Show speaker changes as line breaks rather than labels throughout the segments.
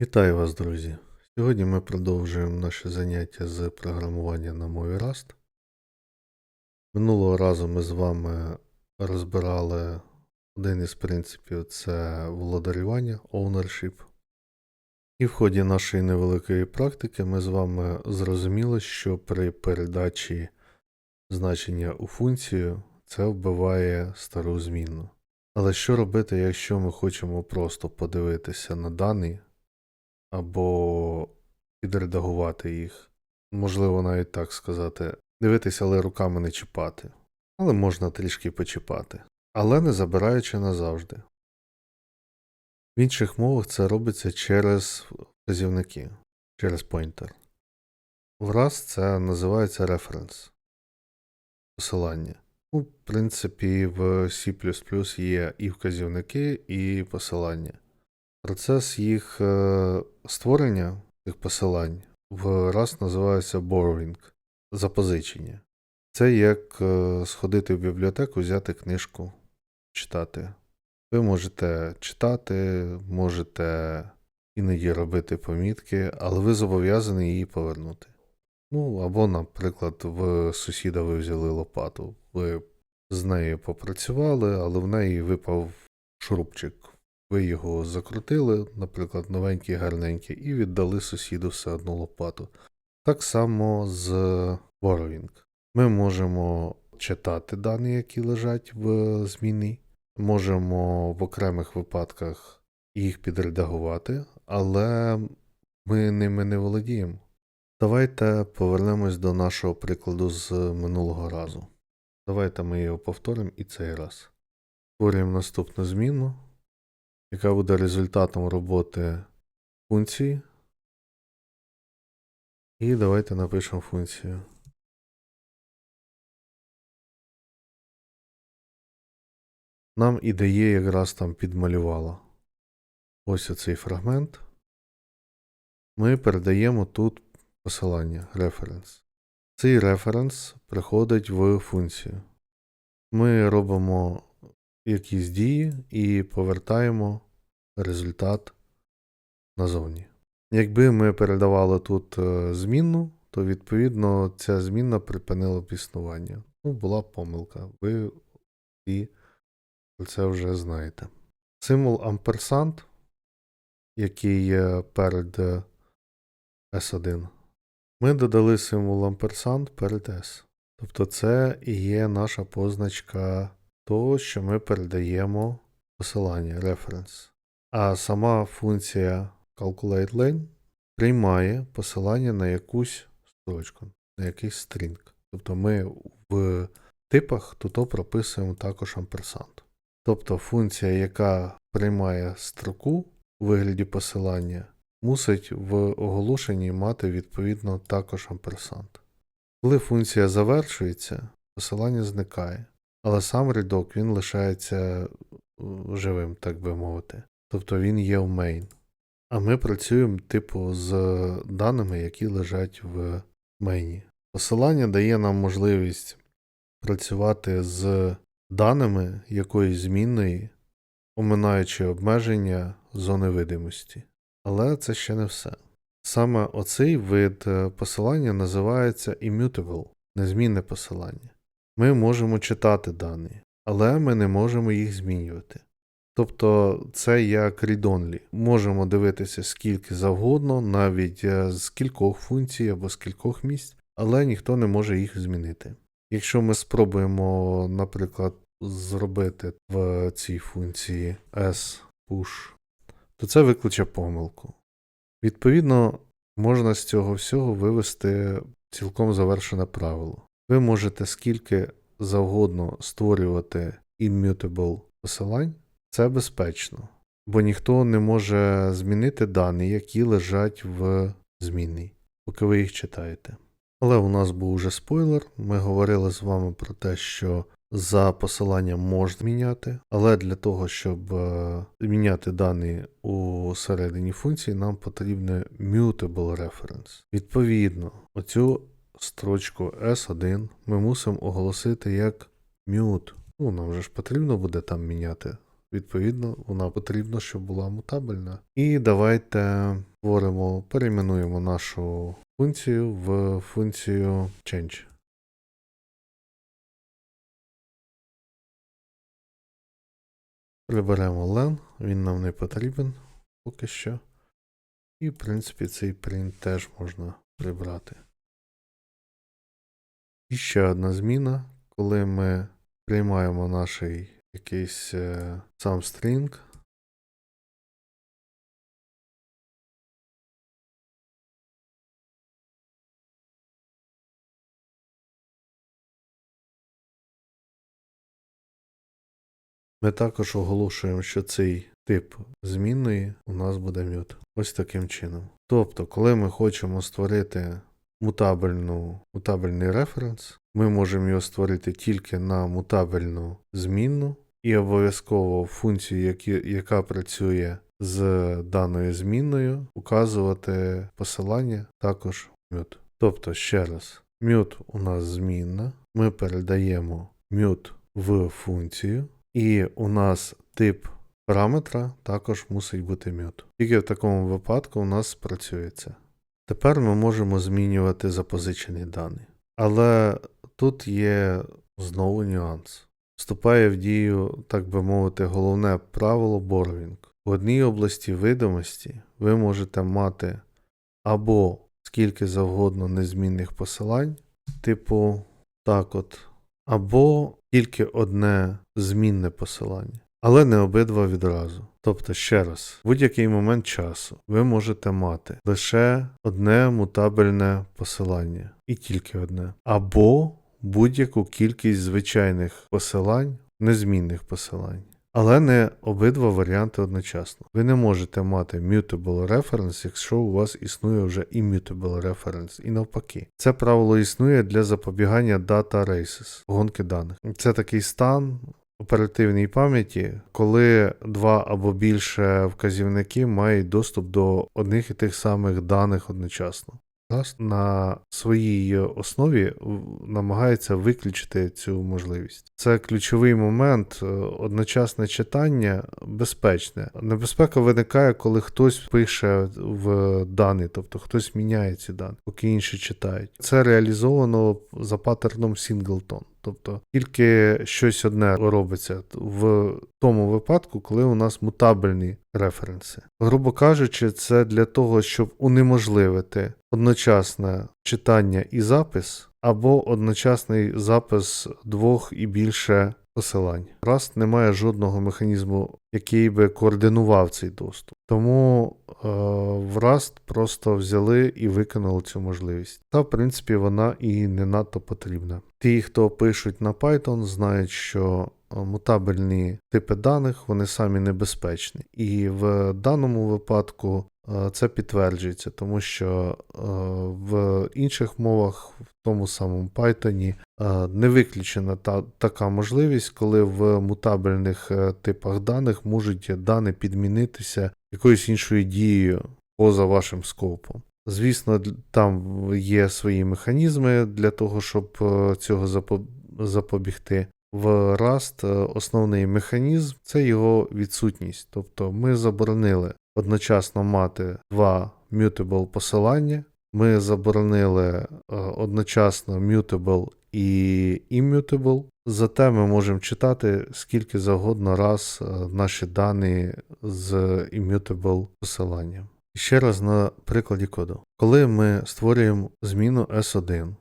Вітаю вас, друзі! Сьогодні ми продовжуємо наше заняття з програмування на мові Rust. Минулого разу ми з вами розбирали один із принципів це володарювання, ownership. І в ході нашої невеликої практики ми з вами зрозуміли, що при передачі значення у функцію це вбиває стару змінну. Але що робити, якщо ми хочемо просто подивитися на дані або підредагувати їх. Можливо, навіть так сказати. Дивитися, але руками не чіпати. Але можна трішки почіпати. Але не забираючи назавжди. В інших мовах це робиться через вказівники, через поінтер. В Rust це називається reference. Посилання. В принципі, в C є і вказівники, і посилання. Процес їх е, створення, цих посилань, в Rust називається borrowing, запозичення. Це як е, сходити в бібліотеку, взяти книжку, читати. Ви можете читати, можете іноді робити помітки, але ви зобов'язані її повернути. Ну, або, наприклад, в сусіда ви взяли лопату. Ви з нею попрацювали, але в неї випав шурупчик. Ви його закрутили, наприклад, новенький, гарненький, і віддали сусіду все одну лопату. Так само з borrowing. Ми можемо читати дані, які лежать в зміні, можемо в окремих випадках їх підредагувати, але ми ними не володіємо. Давайте повернемось до нашого прикладу з минулого разу. Давайте ми його повторимо і цей раз. Створюємо наступну зміну яка буде результатом роботи функції. І давайте напишемо функцію. Нам IDE якраз там підмалювала. Ось оцей фрагмент. Ми передаємо тут посилання reference. Цей референс приходить в функцію. Ми робимо якісь дії і повертаємо результат назовні. Якби ми передавали тут е, змінну, то відповідно ця змінна припинила б існування. Ну, була помилка. Ви і це вже знаєте. Символ амперсант, який є перед е, S1. Ми додали символ амперсант перед S. Тобто це і є наша позначка того, що ми передаємо посилання, reference. А сама функція calculate приймає посилання на якусь строчку, на якийсь стрінг. Тобто ми в типах тут прописуємо також амперсант. Тобто функція, яка приймає строку у вигляді посилання, мусить в оголошенні мати відповідно також амперсант. Коли функція завершується, посилання зникає, але сам рядок він лишається е, живим, так би мовити. Тобто він є в main. А ми працюємо, типу, з даними, які лежать в мейні. Посилання дає нам можливість працювати з даними якоїсь змінної, оминаючи обмеження зони видимості. Але це ще не все. Саме оцей вид е, посилання називається immutable, незмінне посилання. Ми можемо читати дані, але ми не можемо їх змінювати. Тобто це як read-only. Можемо дивитися скільки завгодно, навіть е, з кількох функцій або з кількох місць, але ніхто не може їх змінити. Якщо ми спробуємо, наприклад, зробити в цій функції s-push, то це викличе помилку. Відповідно, можна з цього всього вивести цілком завершене правило. Ви можете скільки завгодно створювати immutable посилань. Це безпечно, бо ніхто не може змінити дані, які лежать в змінній, поки ви їх читаєте. Але у нас був уже спойлер. Ми говорили з вами про те, що за посиланням можна міняти, але для того, щоб е, міняти дані у середині функції, нам потрібне mutable reference. Відповідно, оцю строчку S1 ми мусимо оголосити як mute. Ну, нам же ж потрібно буде там міняти Відповідно, вона потрібна, щоб була мутабельна. І давайте створимо, перейменуємо нашу функцію в функцію change. Приберемо len, він нам не потрібен поки що. І, в принципі, цей print теж можна прибрати. І ще одна зміна, коли ми приймаємо наш якийсь е, сам стрінг. Ми також оголошуємо, що цей тип змінної у нас буде mute. Ось таким чином. Тобто, коли ми хочемо створити мутабельну, мутабельний референс, ми можемо його створити тільки на мутабельну змінну і обов'язково функцію, яка працює з даною змінною, указувати посилання також mute. Тобто, ще раз, mute у нас змінна, ми передаємо mute в функцію, і у нас тип параметра також мусить бути mute. Тільки в такому випадку у нас спрацює це. Тепер ми можемо змінювати запозичені дані. Але тут є знову нюанс. Вступає в дію, так би мовити, головне правило борвінг. В одній області видимості ви можете мати або скільки завгодно незмінних посилань, типу так от, або тільки одне змінне посилання, але не обидва відразу. Тобто, ще раз, в будь-який момент часу ви можете мати лише одне мутабельне посилання, і тільки одне, або будь-яку кількість звичайних посилань, незмінних посилань. Але не обидва варіанти одночасно. Ви не можете мати mutable reference, якщо у вас існує вже immutable reference, і навпаки. Це правило існує для запобігання data races, гонки даних. Це такий стан оперативній пам'яті, коли два або більше вказівники мають доступ до одних і тих самих даних одночасно. Rust на своїй основі намагається виключити цю можливість. Це ключовий момент, е, одночасне читання безпечне. Небезпека виникає, коли хтось пише в дані, тобто хтось міняє ці дані, поки інші читають. Це реалізовано за паттерном Singleton. Тобто тільки щось одне робиться в тому випадку, коли у нас мутабельні референси. Грубо кажучи, це для того, щоб унеможливити одночасне читання і запис, або одночасний запис двох і більше посилань. Rust не має жодного механізму, який би координував цей доступ. Тому е, в Rust просто взяли і виконали цю можливість. Та, в принципі, вона і не надто потрібна. Ті, хто пишуть на Python, знають, що е, мутабельні типи даних вони самі небезпечні. І в даному випадку це підтверджується, тому що е, в інших мовах, в тому самому Python, е, не виключена та, така можливість, коли в мутабельних е, типах даних можуть дані підмінитися якоюсь іншою дією поза вашим скопом. Звісно, там є свої механізми для того, щоб е, цього запобігти. В Rust е, основний механізм це його відсутність. Тобто ми заборонили одночасно мати два mutable посилання. Ми заборонили е, одночасно mutable і immutable. Зате ми можемо читати скільки завгодно раз е, наші дані з immutable посиланням. Ще раз на прикладі коду. Коли ми створюємо зміну S1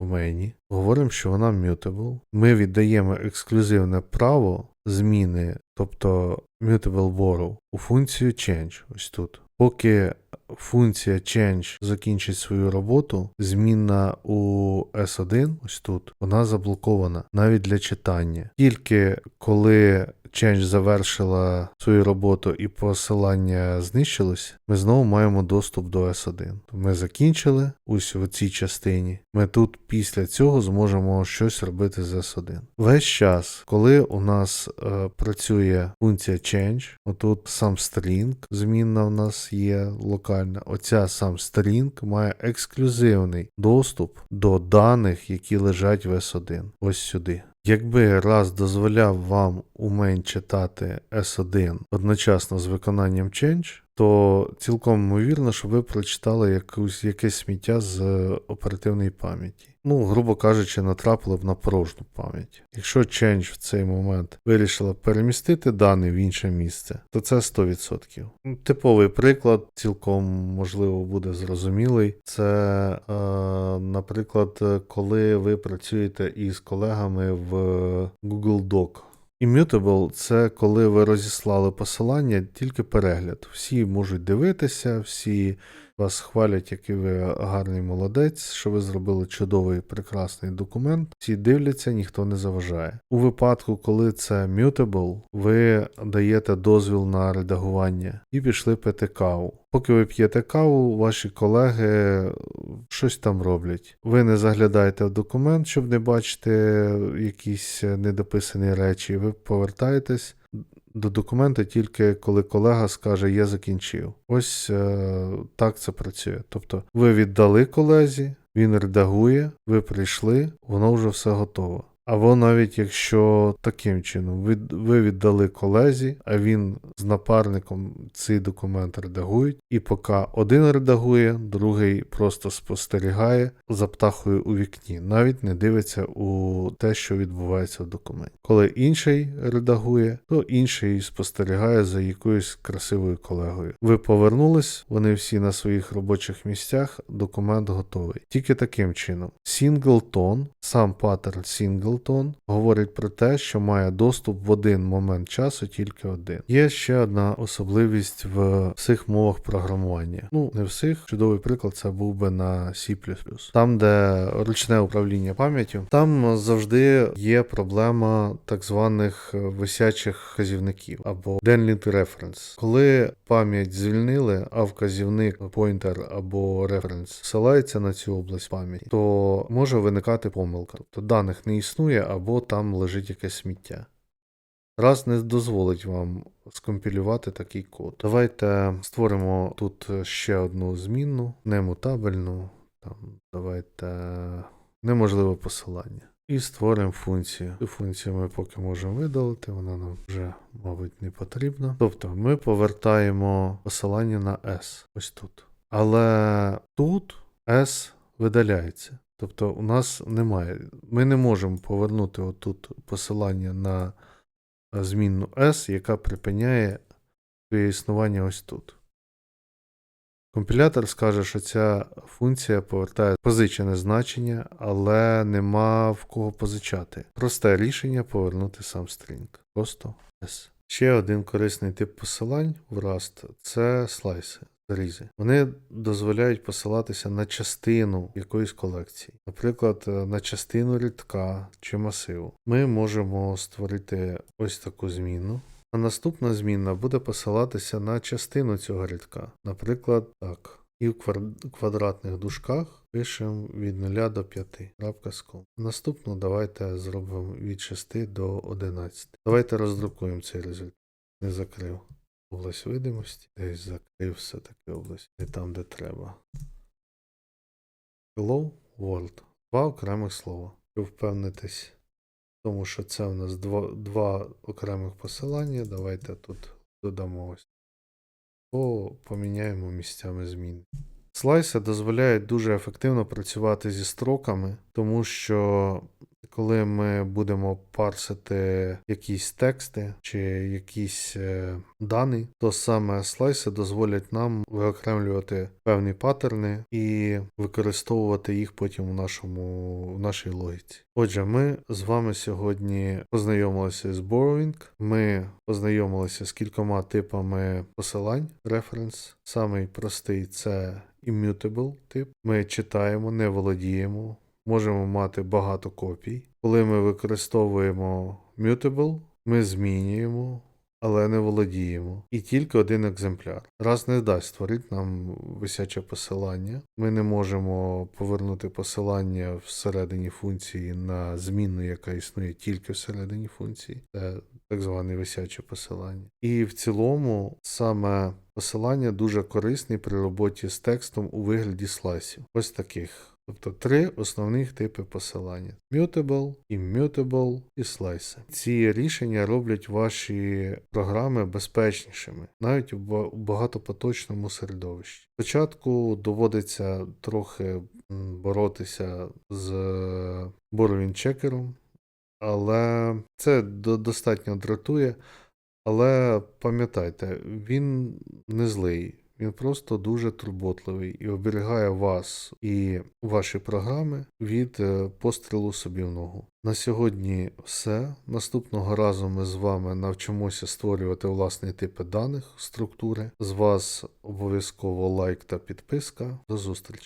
в мейні, говоримо, що вона mutable, ми віддаємо ексклюзивне право зміни, тобто mutable borrow, у функцію change, ось тут. Поки функція change закінчить свою роботу, змінна у S1, ось тут, вона заблокована навіть для читання. Тільки коли change завершила свою роботу і посилання знищилось, ми знову маємо доступ до S1. Ми закінчили ось в цій частині. Ми тут після цього зможемо щось робити з S1. Весь час, коли у нас е, працює функція change, отут сам string, змінна у нас є локальна. Оця сам string має ексклюзивний доступ до даних, які лежать в S1. Ось сюди. Якби раз дозволяв вам умень читати S1 одночасно з виконанням change, то цілком ймовірно, що ви прочитали якусь, якесь сміття з оперативної пам'яті. Ну, грубо кажучи, натрапили б на порожню пам'ять. Якщо change в цей момент вирішила перемістити дані в інше місце, то це 100%. Ну, Типовий приклад, цілком можливо буде зрозумілий. Це, е, наприклад, е, коли ви працюєте із колегами в Google Doc. Immutable – це коли ви розіслали посилання, тільки перегляд. Всі можуть дивитися, всі вас хвалять, який ви гарний молодець, що ви зробили чудовий прекрасний документ. Всі дивляться, ніхто не заважає. У випадку, коли це mutable, ви даєте дозвіл на редагування і пішли пити каву. Поки ви п'єте каву, ваші колеги щось там роблять. Ви не заглядаєте в документ, щоб не бачити якісь недописані речі. Ви повертаєтесь до документа тільки коли колега скаже Я закінчив. Ось е, так це працює. Тобто ви віддали колезі, він редагує, ви прийшли, воно вже все готово. Або навіть якщо таким чином ви, віддали колезі, а він з напарником цей документ редагують, і поки один редагує, другий просто спостерігає за птахою у вікні, навіть не дивиться у те, що відбувається в документі. Коли інший редагує, то інший спостерігає за якоюсь красивою колегою. Ви повернулись, вони всі на своїх робочих місцях, документ готовий. Тільки таким чином. Сінглтон, сам паттерн Сінглтон, говорить про те, що має доступ в один момент часу тільки один. Є ще одна особливість в всіх мовах програмування. Ну, не всіх. Чудовий приклад це був би на C. Там, де ручне управління пам'яттю, там завжди є проблема так званих висячих вказівників або Denlit Reference. Коли пам'ять звільнили, а вказівник, поінтер або референс ссилається на цю область пам'яті, то може виникати помилка. Тобто даних не існує або там лежить якесь сміття. Раз не дозволить вам скомпілювати такий код. Давайте створимо тут ще одну змінну, немутабельну. Там, Давайте неможливе посилання. І створимо функцію. Цю функцію ми поки можемо видалити, вона нам вже, мабуть, не потрібна. Тобто ми повертаємо посилання на S ось тут. Але тут S видаляється. Тобто у нас немає. Ми не можемо повернути отут посилання на змінну S, яка припиняє своє існування ось тут. Компілятор скаже, що ця функція повертає позичене значення, але нема в кого позичати. Просте рішення повернути сам стрінг. Просто S. Ще один корисний тип посилань в Rust – це слайси. Зарізи. Вони дозволяють посилатися на частину якоїсь колекції, наприклад, на частину рядка чи масиву. Ми можемо створити ось таку зміну. А наступна зміна буде посилатися на частину цього рядка. Наприклад, так. І в квадратних дужках пишемо від 0 до 5. .com. Наступну давайте зробимо від 6 до 11. Давайте роздрукуємо цей результат. Не закрив. Область видимості, десь закрив все-таки область, не там, де треба. Hello World. Два окремих слова. Щоб впевнитись тому, що це у нас два, два окремих посилання. Давайте тут додамо ось. О, поміняємо місцями змін. Слайси дозволяють дуже ефективно працювати зі строками, тому що коли ми будемо парсити якісь тексти чи якісь е, дані, то саме слайси дозволять нам виокремлювати певні паттерни і використовувати їх потім у нашому в нашій логіці. Отже, ми з вами сьогодні познайомилися з borrowing, ми познайомилися з кількома типами посилань, reference. Самий простий це immutable тип. Ми читаємо, не володіємо. Можемо мати багато копій. Коли ми використовуємо mutable, ми змінюємо, але не володіємо. І тільки один екземпляр. Раз не дасть створити нам висяче посилання. Ми не можемо повернути посилання всередині функції на змінну, яка існує тільки всередині функції. Це так зване висяче посилання. І в цілому саме посилання дуже корисне при роботі з текстом у вигляді слайсів. Ось таких Тобто три основних типи посилання: Mutable, Immutable і Slice. Ці рішення роблять ваші програми безпечнішими, навіть у багатопоточному середовищі. Спочатку доводиться трохи боротися з боровін чекером, але це достатньо дратує. Але пам'ятайте, він не злий, він просто дуже турботливий і оберігає вас і ваші програми від е, пострілу собі в ногу. На сьогодні все. Наступного разу ми з вами навчимося створювати власні типи даних, структури. З вас обов'язково лайк та підписка. До зустрічі!